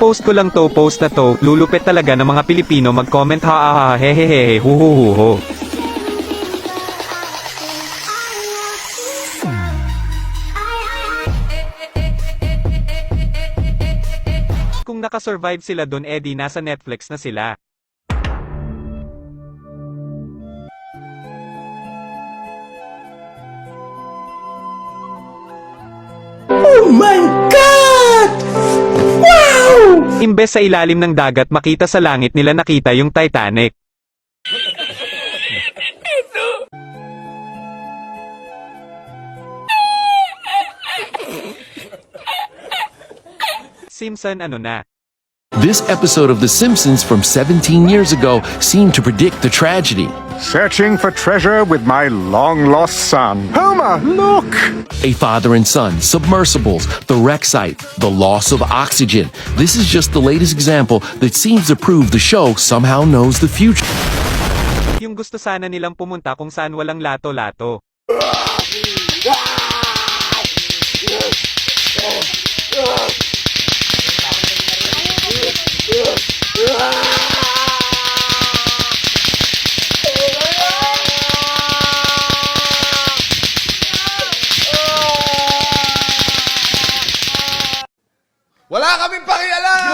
Post ko lang to, post na to, lulupit talaga ng mga Pilipino mag-comment ha ha ha hehehe hu hu hu hu. Kung nakasurvive sila dun Eddie nasa Netflix na sila. Oh my! Imbes sa ilalim ng dagat makita sa langit nila nakita yung Titanic. Simpson ano na. This episode of The Simpsons from 17 years ago seemed to predict the tragedy. Searching for treasure with my long lost son. Homer, look! A father and son, submersibles, the wreck site, the loss of oxygen. This is just the latest example that seems to prove the show somehow knows the future. Yung gusto sana nilang pumunta kung saan walang lato-lato. Wala kaming pakialam!